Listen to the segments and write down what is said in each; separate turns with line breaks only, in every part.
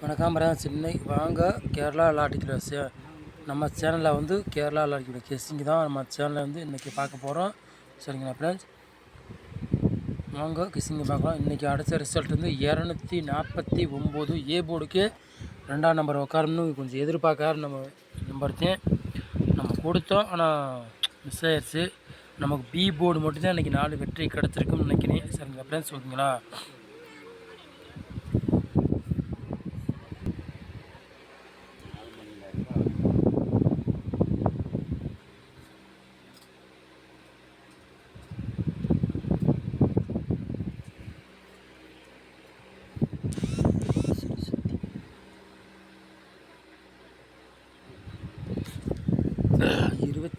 வணக்கம் சென்னை. வாங்க கேரளா லாட்டிக்கிற சே நம்ம சேனலில் வந்து கேரளா லாட்டிக்கிற கெஸ்டிங் தான் நம்ம சேனலில் வந்து இன்றைக்கி பார்க்க போகிறோம் சரிங்களா ஃப்ரெண்ட்ஸ் வாங்க கெஸ்டிங் பார்க்கலாம். இன்றைக்கி அடித்த ரிசல்ட் வந்து இரநூத்தி நாற்பத்தி ஒம்பது ஏ போர்டுக்கு ரெண்டாம் நம்பர் உட்காரணும்னு கொஞ்சம் எதிர்பார்க்காரு நம்ம நம்பர் நம்ம கொடுத்தோம். ஆனால் மிஸ் ஆயிடுச்சு நமக்கு பி போர்டு மட்டும்தான் இன்றைக்கி நாலு வெற்றி கிடச்சிருக்குன்னு நினைக்கிறேன். சரிங்களா ஃப்ரெண்ட்ஸ் ஓகேங்களா?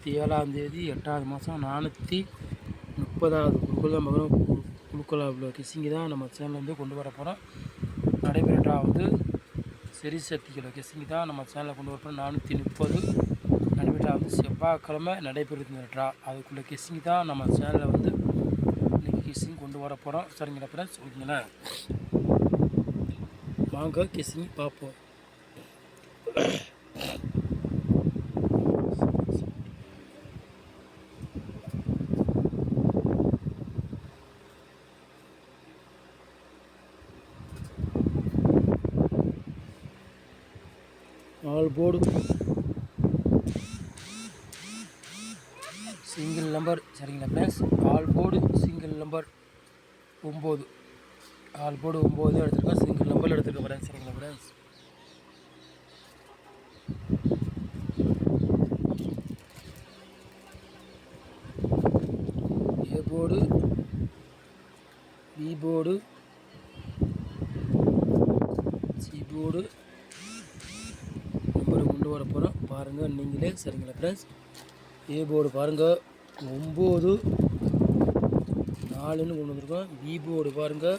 இருபத்தி ஏழாம் தேதி எட்டாவது மாதம் நானூற்றி முப்பதாவது குழுக்கள் மகனும் குழுக்கள் அவ்வளோ கிசிங்கி தான் நம்ம சேனலில் கொண்டு வர போகிறோம் நடைபெறா வந்து சரி சக்திகளோட கிசிங்கி தான் நம்ம சேனலில் கொண்டு வர போகிறோம் நானூற்றி முப்பது. நடைபெற்றா வந்து செவ்வாய்க்கிழமை நடைபெறுது ட்ரா அதுக்குள்ளே கிசிங்கி தான் நம்ம சேனலில் வந்து இன்றைக்கி கிசிங் கொண்டு வர போகிறோம் சரிங்களா ஃப்ரெண்ட்ஸ் ஓகேங்களா? வாங்க கிசிங் பார்ப்போம். போர்டு சிங்கிள் நம்பர் சரிங்களா friends all board single number ஒம்பது. ஆல் போர்டு ஒம்பது எடுத்துருக்கோம் சிங்கிள் நம்பர் எடுத்துருக்கோம் ஃப்ரெண்ட்ஸ் சரிங்களா friends A board B board C board கொண்டு வர போகிறோம் பாருங்கள் நீங்களே சரிங்களா ஃப்ரெண்ட்ஸ் ஏ போர்டு பாருங்கள் ஒம்பது நாலுன்னு கொண்டு வந்திருக்கோம். பி போர்டு பாருங்கள்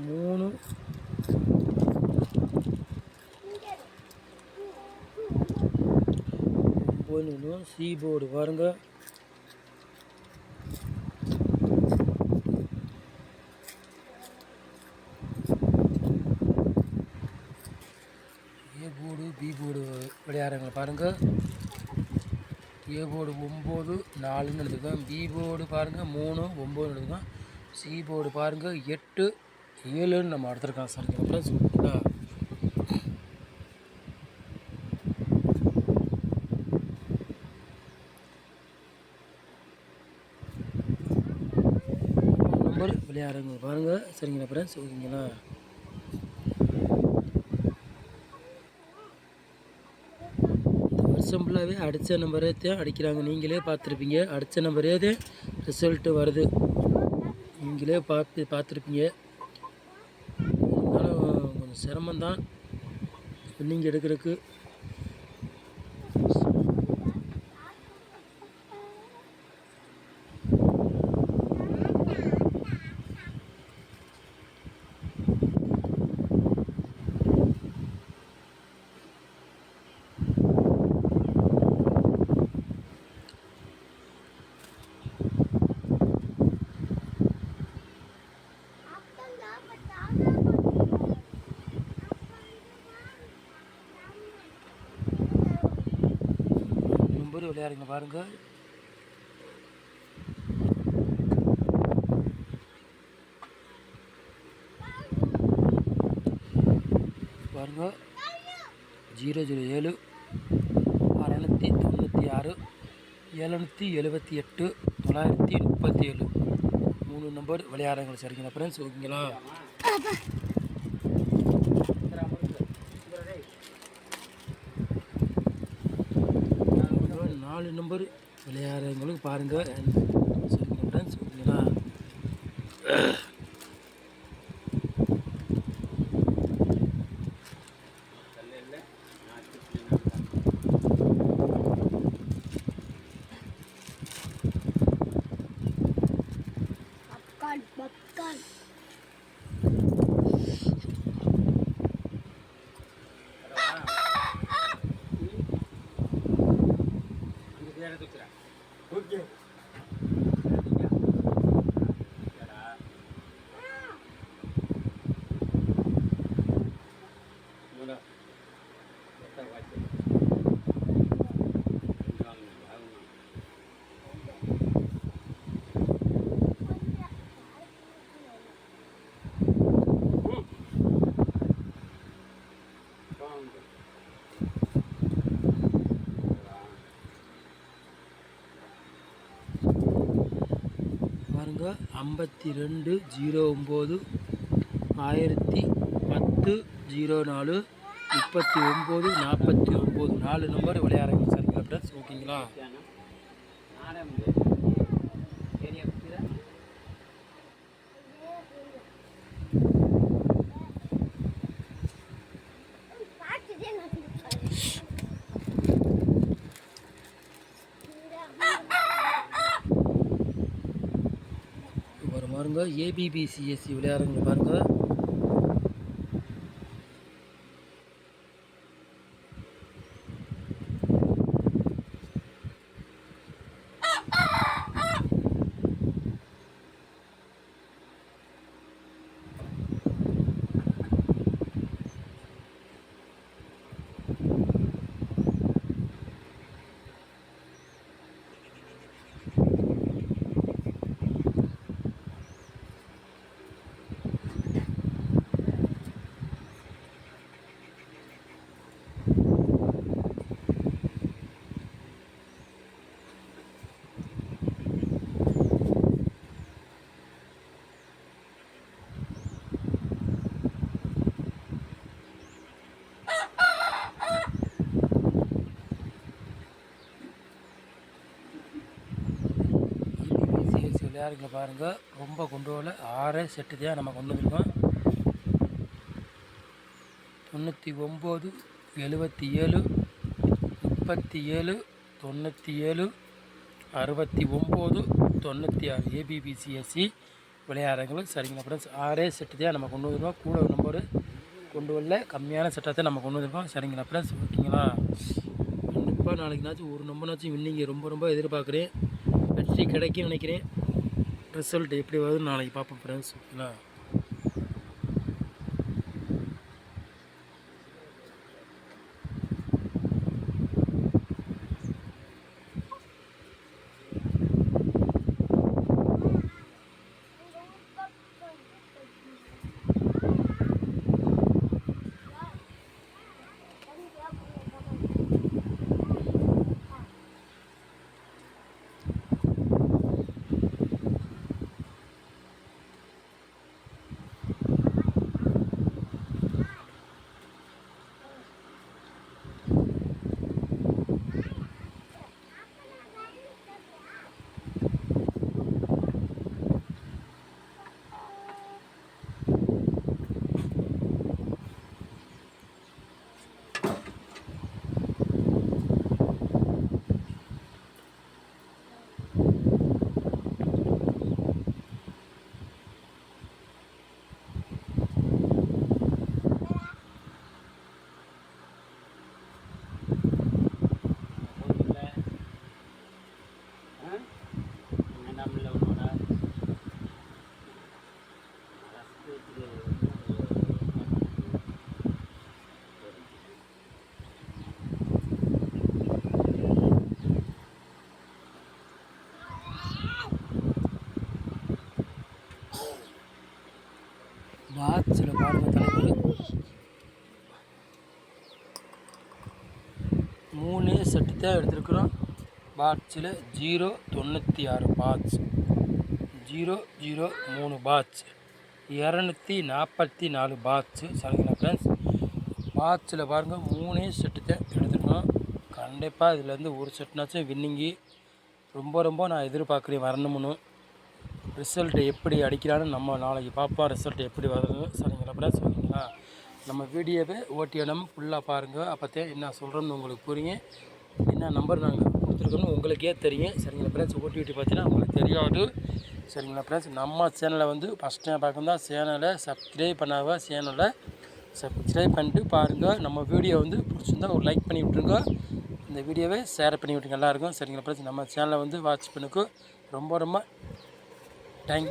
மூணு ஒம்பது சி போர்டு பாருங்கள் ஏ போர்டு பி போர்டு விளையாடுறாங்க பாருங்கள் ஏ போர்டு ஒம்பது நாலுன்னு எடுத்துக்கோங்க பி போர்டு பாருங்கள் மூணு ஒம்பதுன்னு எடுத்துக்கோங்க சி போர்டு பாருங்கள் எட்டு ஏழுன்னு நம்ம எடுத்துருக்கோம் சார். சொல்லுங்களா நம்பர் விளையாடுங்க பாருங்கள் சரிங்களா ஃப்ரெண்ட்ஸ் ஓகேங்களா? இந்த வருஷம் ஃபுல்லாகவே அடித்த நம்பரே தான் அடிக்கிறாங்க. நீங்களே பார்த்துருப்பீங்க. அடித்த நம்பரே தான் ரிசல்ட்டு வருது. நீங்களே பார்த்து பார்த்துருப்பீங்க. இருந்தாலும் கொஞ்சம் சிரமந்தான் நீங்கள் எடுக்கிறதுக்கு. நம்பர் பாருங்கள் பாருங்கள் பாருங்க. ஜீரோ ஜீரோ ஏழு அறநூற்றி தொண்ணூற்றி ஆறு எழுநூற்றி எழுபத்தி எட்டு தொள்ளாயிரத்தி முப்பத்தி ஏழு. மூணு நம்பர் விளையாடுறாங்க சரிங்களா ஃப்ரெண்ட்ஸ் ஓகேங்களா நாலு நம்பர் விளையாடுறவங்களுக்கு பாருங்கள் சரிங்களா ஃப்ரெண்ட்ஸ்
Thank.
ஐம்பத்தி ரெண்டு ஜீரோ ஒம்பது ஆயிரத்தி பத்து ஜீரோ நாலு முப்பத்தி ஒம்பது நாற்பத்தி ஒம்பது. நாலு நம்பர் விளையாடுறீங்க சார் ஃப்ரெண்ட்ஸ் ஓகேங்களா? பாருங்க. ஏபிபிசிஎஸ்சி விளையாடுறவங்க பாருங்க. ஏபிபிசிஎஸ்சி விளையாடுறவங்க பாருங்கள் ரொம்ப கொண்டு வரல ஆறே செட்டு தான் நம்ம கொண்டு வந்துருக்கோம். தொண்ணூற்றி ஒம்பது எழுபத்தி ஏழு முப்பத்தி ஏழு தொண்ணூற்றி ஏழு அறுபத்தி ஒம்பது தொண்ணூற்றி ஆறு ஏபிபிசிஎஸ்சி விளையாடுறவங்களுக்கு சரிங்களா ஃப்ரெண்ட்ஸ் ஆறே செட்டு தான் நம்ம கொண்டு வந்துருக்கோம். கூட ஒரு நம்பரு கொண்டு வரல. கம்மியான செட்டாக நம்ம கொண்டு வந்திருக்கோம். சரிங்களா ஃப்ரெண்ட்ஸ் ஓகேங்களா? கண்டிப்பாக நாளைக்குனாச்சும் ஒரு நம்பர்னாச்சும் வின்னிங்க ரொம்ப ரொம்ப எதிர்பார்க்குறேன். வெற்றி கிடைக்கும்னு நினைக்கிறேன். ரிசல்ட் எப்படி வருதுன்னு நாளைக்கு பார்ப்போம் ஃப்ரெண்ட்ஸ் ஓகேங்களா? மூணு செட்டு தான் எடுத்திருக்கிறோம். பாட்சில் ஜீரோ தொண்ணூற்றி ஆறு பாட்ச் ஜீரோ ஜீரோ மூணு பாட்ச் இரநூத்தி நாற்பத்தி நாலு பாட்ச்சு சரிங்களா ஃப்ரெண்ட்ஸ் பாட்ச்சில் பாருங்கள் மூணே செட்டு தான் எடுத்துருக்கோம். கண்டிப்பாக இதுலேருந்து ஒரு செட்னாச்சும் வின்னிங்கி ரொம்ப ரொம்ப நான் எதிர்பார்க்குறேன் வரணும்னு. ரிசல்ட்டு எப்படி அடிக்கிறான்னு நம்ம நாளைக்கு பார்ப்போம். ரிசல்ட் எப்படி வருது சரிங்களா ஃப்ரெண்ட்ஸ் ஓகேங்களா நம்ம வீடியோவை ஓடிஎனம் ஃபுல்லாக பாருங்கள் அப்போத்தே என்ன சொல்கிறோம்னு உங்களுக்கு புரியும். என்ன நம்பர் நாங்கள் கொடுத்துருக்கோம்னு உங்களுக்கே தெரியும். சரிங்களா ஃப்ரெண்ட்ஸ் விட்டு பார்த்தீங்கன்னா உங்களுக்கு தெரியாது. சரிங்களா ஃப்ரெண்ட்ஸ் நம்ம சேனலை வந்து ஃபஸ்ட் டைம் பார்க்கணும் தான் சேனலை சப்ஸ்கிரைப் பண்ணாத சேனலை சப்ஸ்கிரைப் பண்ணிட்டு பாருங்கள் நம்ம வீடியோ வந்து பிடிச்சிருந்தா ஒரு லைக் பண்ணி விட்ருங்க இந்த வீடியோவை ஷேர் பண்ணி விட்டுருங்க எல்லாருக்கும். சரிங்களா ஃப்ரெண்ட்ஸ் நம்ம சேனலை வந்து வாட்ச் பண்ணுக்கு ரொம்ப ரொம்ப தேங்க்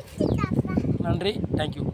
நன்றி. தேங்க்யூ